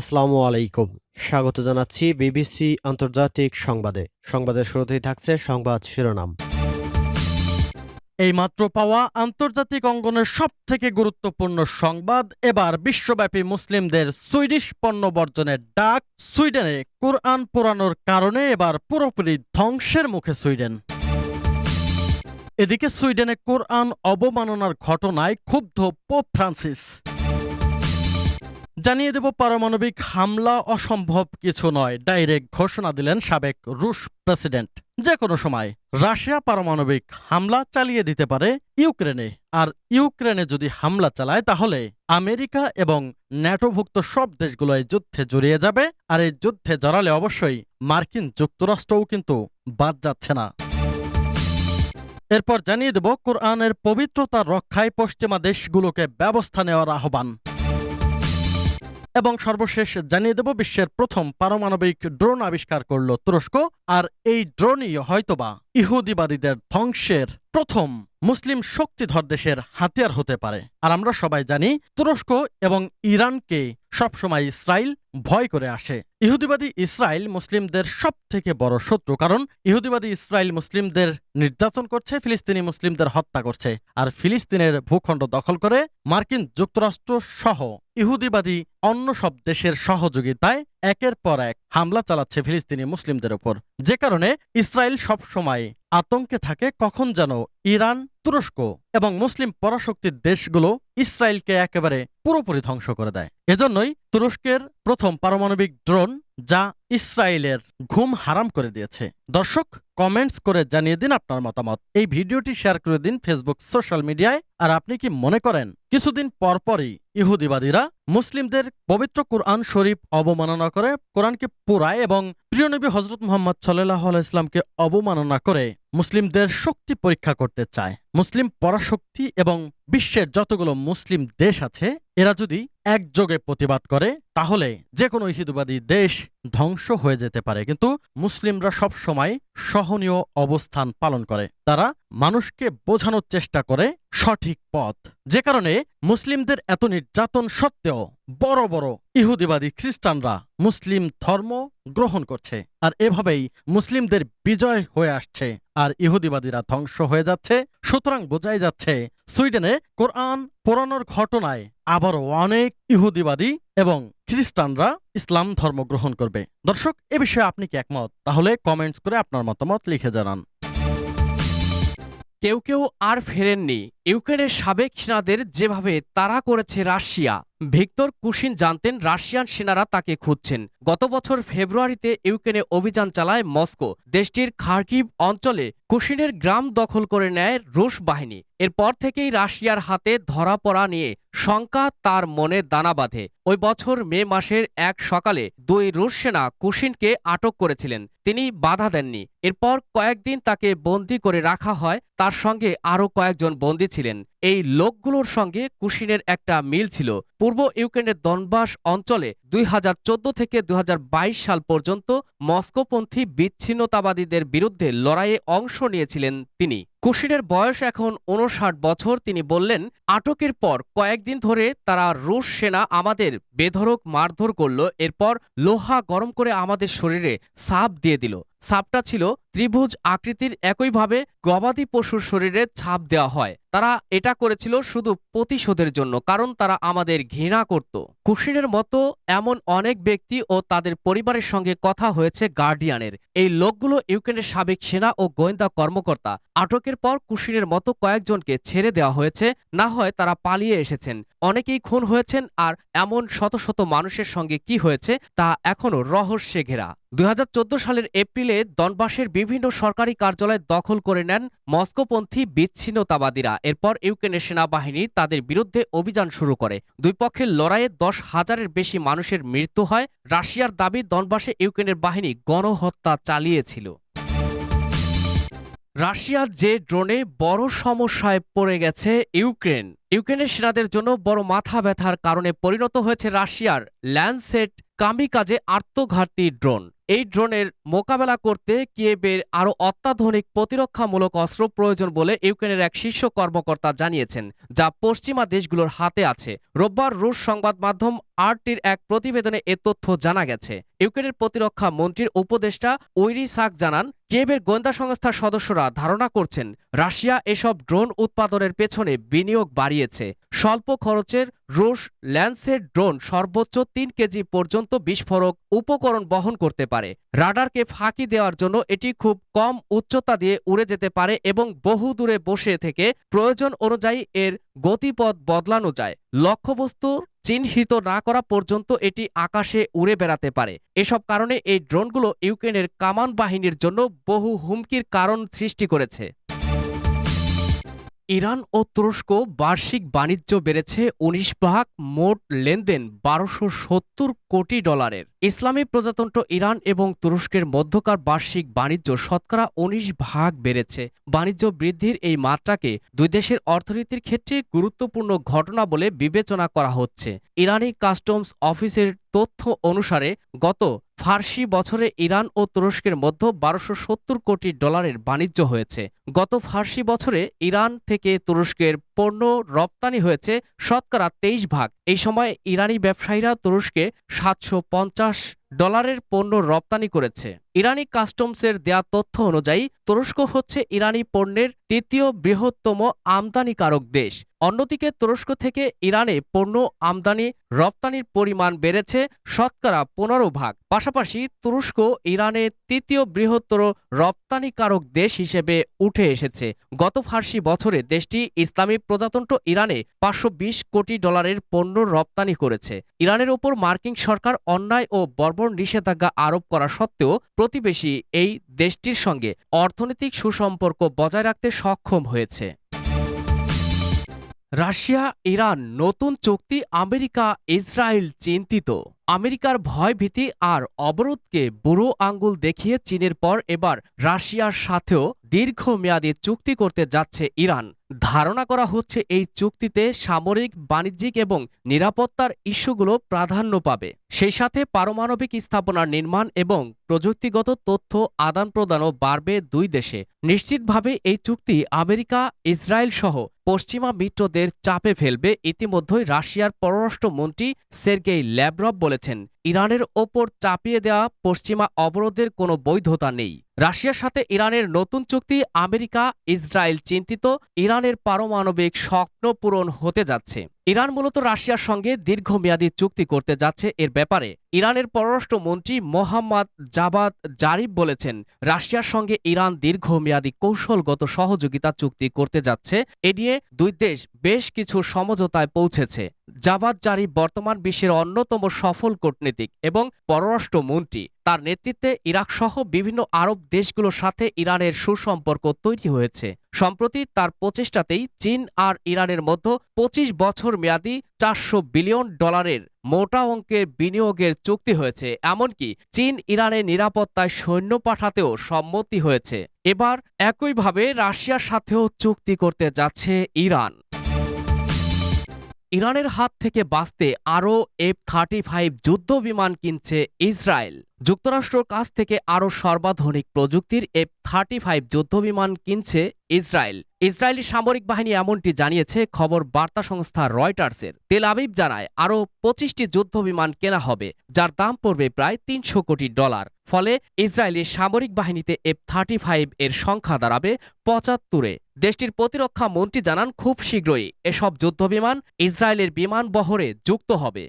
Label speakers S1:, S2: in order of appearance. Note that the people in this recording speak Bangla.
S1: আসসালামু আলাইকুম স্বাগত জানাচ্ছি বিবিসি আন্তর্জাতিক সংবাদে সংবাদের শুরুতেই থাকছে সংবাদ শিরোনাম
S2: এই মাত্র পাওয়া আন্তর্জাতিক অঙ্গনের সব থেকে গুরুত্বপূর্ণ সংবাদ এবার বিশ্বব্যাপী মুসলিমদের সুইডিশ পণ্য বর্জনের ডাক সুইডেনে কোরআন পোড়ানোর কারণে এবার পুরোপুরি ধ্বংসের মুখে সুইডেন এদিকে সুইডেনে কোরআন অবমাননার ঘটনায় ক্ষুব্ধ পোপ ফ্রান্সিস জানিয়ে দেব পারমাণবিক হামলা অসম্ভব কিছু নয় ডাইরেক্ট ঘোষণা দিলেন সাবেক রুশ প্রেসিডেন্ট যে কোনো সময় রাশিয়া পারমাণবিক হামলা চালিয়ে দিতে পারে ইউক্রেনে আর ইউক্রেনে যদি হামলা চালায় তাহলে আমেরিকা এবং ন্যাটোভুক্ত সব দেশগুলো এই যুদ্ধে জড়িয়ে যাবে আর এই যুদ্ধে জড়ালে অবশ্যই মার্কিন যুক্তরাষ্ট্রও কিন্তু বাদ যাচ্ছে না এরপর জানিয়ে দেব কোরআনের পবিত্রতা রক্ষায় পশ্চিমা দেশগুলোকে ব্যবস্থা নেওয়ার আহ্বান এবং সর্বশেষ জানিয়ে দেব বিশ্বের প্রথম পারমাণবিক ড্রোন আবিষ্কার করল তুরস্ক আর এই ড্রোনই হয়তোবা ইহুদিবাদীদের ধ্বংসের প্রথম মুসলিম শক্তিধর দেশের হাতিয়ার হতে পারে আর আমরা সবাই জানি তুরস্ক এবং ইরানকে সবসময় ইসরায়েল ভয় করে আসে ইহুদিবাদী ইসরায়েল মুসলিমদের সব থেকে বড় শত্রু কারণ ইহুদিবাদী ইসরায়েল মুসলিমদের নির্যাতন করছে ফিলিস্তিনি মুসলিমদের হত্যা করছে আর ফিলিস্তিনের ভূখণ্ড দখল করে মার্কিন যুক্তরাষ্ট্র সহ ইহুদিবাদী অন্য সব দেশের সহযোগিতায় একের পর এক হামলা চালাচ্ছে ফিলিস্তিনি মুসলিমদের ওপর যে কারণে ইসরায়েল সবসময় আতঙ্কে থাকে কখন যেন ইরান তুরস্ক এবং মুসলিম পরাশক্তির দেশগুলো ইসরায়েলকে একেবারে পুরোপুরি ধ্বংস করে দেয় এজন্যই তুরস্কের প্রথম পারমাণবিক ড্রোন যা ইসরায়েলের ঘুম হারাম করে দিয়েছে দর্শক কমেন্টস করে জানিয়ে দিন আপনার মতামত এই ভিডিওটি শেয়ার করে দিন ফেসবুক সোশ্যাল মিডিয়ায় আর আপনি কি মনে করেন কিছুদিন পরপরই ইহুদিবাদীরা মুসলিমদের পবিত্র কোরআন শরীফ অবমাননা করে কোরআনকে পোড়ায় এবং প্রিয় নবী হজরত মোহাম্মদ সাল্লাহ ইসলামকে অবমাননা করে মুসলিমদের শক্তি পরীক্ষা করতে চায় মুসলিম পরাশক্তি এবং বিশ্বের যতগুলো মুসলিম দেশ আছে এরা যদি একযোগে প্রতিবাদ করে তাহলে যে কোনো ইহিদুবাদী দেশ ধ্বংস হয়ে যেতে পারে কিন্তু মুসলিমরা সব সময় সহনীয় অবস্থান পালন করে তারা মানুষকে বোঝানোর চেষ্টা করে সঠিক পথ যে কারণে মুসলিমদের এত নির্যাতন সত্ত্বেও বড় বড় ইহুদিবাদী খ্রিস্টানরা মুসলিম ধর্ম গ্রহণ করছে আর এভাবেই মুসলিমদের বিজয় হয়ে আসছে আর ইহুদিবাদীরা ধ্বংস হয়ে যাচ্ছে সুতরাং বোঝাই যাচ্ছে সুইডেনে কোরআন পোড়ানোর ঘটনায় আবারও অনেক ইহুদিবাদী এবং খ্রিস্টানরা ইসলাম ধর্ম গ্রহণ করবে দর্শক এ বিষয়ে আপনি কি একমত তাহলে কমেন্টস করে আপনার মতামত লিখে জানান
S3: কেউ কেউ আর ফেরেননি ইউক্রেনের সাবেক সেনাদের যেভাবে তারা করেছে রাশিয়া ভিক্তর কুশিন জানতেন রাশিয়ান সেনারা তাকে খুঁজছেন গত বছর ফেব্রুয়ারিতে ইউক্রেনে অভিযান চালায় মস্কো দেশটির খার্কিব অঞ্চলে কুশিনের গ্রাম দখল করে নেয় রুশ বাহিনী এরপর থেকেই রাশিয়ার হাতে ধরা পড়া নিয়ে শঙ্কা তার মনে দানা বাঁধে ওই বছর মে মাসের এক সকালে দুই রুশ সেনা কুশিনকে আটক করেছিলেন তিনি বাধা দেননি এরপর কয়েকদিন তাকে বন্দি করে রাখা হয় তার সঙ্গে আরও কয়েকজন বন্দী ছিলেন এই লোকগুলোর সঙ্গে কুশিনের একটা মিল ছিল পূর্ব ইউক্রেনের দনবাস অঞ্চলে দুই থেকে দুই সাল পর্যন্ত মস্কোপন্থী বিচ্ছিন্নতাবাদীদের বিরুদ্ধে লড়াইয়ে অংশ নিয়েছিলেন তিনি কুশিনের বয়স এখন উনষাট বছর তিনি বললেন আটকের পর কয়েকদিন ধরে তারা রুশ সেনা আমাদের বেধরক মারধর করল এরপর লোহা গরম করে আমাদের শরীরে সাপ দিয়ে দিল সাপটা ছিল ত্রিভুজ আকৃতির একইভাবে গবাদি পশুর শরীরে ছাপ দেওয়া হয় তারা এটা এটা করেছিল শুধু প্রতিশোধের জন্য কারণ তারা আমাদের ঘৃণা করত কুশিনের মতো এমন অনেক ব্যক্তি ও তাদের পরিবারের সঙ্গে কথা হয়েছে গার্ডিয়ানের এই লোকগুলো ইউক্রেনের সাবেক সেনা ও গোয়েন্দা কর্মকর্তা আটকের পর কুশিনের মতো কয়েকজনকে ছেড়ে দেওয়া হয়েছে না হয় তারা পালিয়ে এসেছেন অনেকেই খুন হয়েছেন আর এমন শত শত মানুষের সঙ্গে কি হয়েছে তা এখনও রহস্যে ঘেরা দুই সালের এপ্রিলে দনবাসের বিভিন্ন সরকারি কার্যালয় দখল করে নেন মস্কোপন্থী বিচ্ছিন্নতাবাদীরা এরপর ইউক্রেনের সেনাবাহিনী তাদের বিরুদ্ধে অভিযান শুরু করে দুই পক্ষের লড়াইয়ে দশ হাজারের বেশি মানুষের মৃত্যু হয় রাশিয়ার দাবি দনবাসে ইউক্রেনের বাহিনী গণহত্যা চালিয়েছিল
S4: রাশিয়ার যে ড্রোনে বড় সমস্যায় পড়ে গেছে ইউক্রেন ইউক্রেনের সেনাদের জন্য বড় মাথা ব্যথার কারণে পরিণত হয়েছে রাশিয়ার ল্যান্ডসেট কামিকাজে আত্মঘাতী ড্রোন এই ড্রোনের মোকাবেলা করতে কিয়েবের আরও অত্যাধুনিক প্রতিরক্ষামূলক অস্ত্র প্রয়োজন বলে ইউক্রেনের এক শীর্ষ কর্মকর্তা জানিয়েছেন যা পশ্চিমা দেশগুলোর হাতে আছে রোববার রুশ সংবাদ মাধ্যম আরটির এক প্রতিবেদনে এ তথ্য জানা গেছে ইউক্রেনের প্রতিরক্ষা মন্ত্রীর উপদেষ্টা ওইরি সাক জানান কেবের গোয়েন্দা সংস্থার সদস্যরা ধারণা করছেন রাশিয়া এসব ড্রোন উৎপাদনের পেছনে বিনিয়োগ বাড়িয়েছে স্বল্প খরচের রুশ ল্যান্সের ড্রোন সর্বোচ্চ তিন কেজি পর্যন্ত বিস্ফোরক উপকরণ বহন করতে পারে রাডারকে ফাঁকি দেওয়ার জন্য এটি খুব কম উচ্চতা দিয়ে উড়ে যেতে পারে এবং বহু দূরে বসে থেকে প্রয়োজন অনুযায়ী এর গতিপথ বদলানো যায় লক্ষ্যবস্তু চিহ্নিত না করা পর্যন্ত এটি আকাশে উড়ে বেড়াতে পারে এসব কারণে এই ড্রোনগুলো ইউক্রেনের কামান বাহিনীর জন্য বহু হুমকির কারণ সৃষ্টি করেছে
S5: ইরান ও তুরস্ক বার্ষিক বাণিজ্য বেড়েছে উনিশ ভাগ মোট লেনদেন বারোশো সত্তর কোটি ডলারের ইসলামী প্রজাতন্ত্র ইরান এবং তুরস্কের মধ্যকার বার্ষিক বাণিজ্য শতকরা উনিশ ভাগ বেড়েছে বাণিজ্য বৃদ্ধির এই মাত্রাকে দুই দেশের অর্থনীতির ক্ষেত্রে গুরুত্বপূর্ণ ঘটনা বলে বিবেচনা করা হচ্ছে ইরানি কাস্টমস অফিসের তথ্য অনুসারে গত ফার্সি বছরে ইরান ও তুরস্কের মধ্যে বারোশো সত্তর কোটি ডলারের বাণিজ্য হয়েছে গত ফার্সি বছরে ইরান থেকে তুরস্কের পণ্য রপ্তানি হয়েছে শতকরা তেইশ ভাগ এই সময় ইরানি ব্যবসায়ীরা তুরস্কে সাতশো পঞ্চাশ ডলারের পণ্য রপ্তানি করেছে ইরানি কাস্টমসের দেয়া তথ্য অনুযায়ী তুরস্ক হচ্ছে ইরানি পণ্যের তৃতীয় বৃহত্তম আমদানিকারক দেশ অন্যদিকে তুরস্ক থেকে ইরানে পণ্য আমদানি রপ্তানির পরিমাণ বেড়েছে শতকরা পনেরো ভাগ পাশাপাশি তুরস্ক ইরানে তৃতীয় বৃহত্তর রপ্তানিকারক দেশ হিসেবে উঠে এসেছে গত ফার্সি বছরে দেশটি ইসলামী প্রজাতন্ত্র ইরানে পাঁচশো কোটি ডলারের পণ্য রপ্তানি করেছে ইরানের ওপর মার্কিন সরকার অন্যায় ও বর্ব কার্বন নিষেধাজ্ঞা আরোপ করা সত্ত্বেও প্রতিবেশী এই দেশটির সঙ্গে অর্থনৈতিক সুসম্পর্ক বজায় রাখতে সক্ষম হয়েছে
S6: রাশিয়া ইরান নতুন চুক্তি আমেরিকা ইসরায়েল চিন্তিত আমেরিকার ভয়ভীতি আর অবরোধকে বুড়ো আঙ্গুল দেখিয়ে চীনের পর এবার রাশিয়ার সাথেও দীর্ঘমেয়াদী চুক্তি করতে যাচ্ছে ইরান ধারণা করা হচ্ছে এই চুক্তিতে সামরিক বাণিজ্যিক এবং নিরাপত্তার ইস্যুগুলো প্রাধান্য পাবে সেই সাথে পারমাণবিক স্থাপনার নির্মাণ এবং প্রযুক্তিগত তথ্য আদান প্রদানও বাড়বে দুই দেশে নিশ্চিতভাবে এই চুক্তি আমেরিকা ইসরায়েল সহ পশ্চিমা মিত্রদের চাপে ফেলবে ইতিমধ্যেই রাশিয়ার পররাষ্ট্রমন্ত্রী সের্গেই ল্যাবরব বলে বলেছেন ইরানের ওপর চাপিয়ে দেওয়া পশ্চিমা অবরোধের কোনো বৈধতা নেই রাশিয়ার সাথে ইরানের নতুন চুক্তি আমেরিকা ইসরায়েল চিন্তিত ইরানের পারমাণবিক স্বপ্ন পূরণ হতে যাচ্ছে ইরান মূলত রাশিয়ার সঙ্গে দীর্ঘমেয়াদী চুক্তি করতে যাচ্ছে এর ব্যাপারে ইরানের পররাষ্ট্রমন্ত্রী মোহাম্মদ জাবাদ জারিফ বলেছেন রাশিয়ার সঙ্গে ইরান দীর্ঘমেয়াদী কৌশলগত সহযোগিতা চুক্তি করতে যাচ্ছে এ নিয়ে দুই দেশ বেশ কিছু সমঝোতায় পৌঁছেছে জাবাদ জারিফ বর্তমান বিশ্বের অন্যতম সফল কূটনীতিক এবং পররাষ্ট্রমন্ত্রী তার নেতৃত্বে ইরাক সহ বিভিন্ন আরব দেশগুলোর সাথে ইরানের সুসম্পর্ক তৈরি হয়েছে সম্প্রতি তার প্রচেষ্টাতেই চীন আর ইরানের মধ্যে পঁচিশ বছর মেয়াদী চারশো বিলিয়ন ডলারের মোটা অঙ্কের বিনিয়োগের চুক্তি হয়েছে এমনকি চীন ইরানের নিরাপত্তায় সৈন্য পাঠাতেও সম্মতি হয়েছে এবার একইভাবে রাশিয়ার সাথেও চুক্তি করতে যাচ্ছে ইরান
S7: ইরানের হাত থেকে বাঁচতে আরও এফ থার্টি ফাইভ যুদ্ধ বিমান কিনছে ইসরায়েল যুক্তরাষ্ট্রর কাছ থেকে আরও সর্বাধুনিক প্রযুক্তির এফ থার্টি ফাইভ যুদ্ধবিমান কিনছে ইসরায়েল ইসরায়েলি সামরিক বাহিনী এমনটি জানিয়েছে খবর বার্তা সংস্থা রয়টার্সের তেল আবিব জানায় আরও পঁচিশটি যুদ্ধবিমান কেনা হবে যার দাম পড়বে প্রায় তিনশো কোটি ডলার ফলে ইসরায়েলি সামরিক বাহিনীতে এফ থার্টি ফাইভ এর সংখ্যা দাঁড়াবে পঁচাত্তরে দেশটির প্রতিরক্ষা মন্ত্রী জানান খুব শীঘ্রই এসব যুদ্ধবিমান ইসরায়েলের বিমান বহরে যুক্ত হবে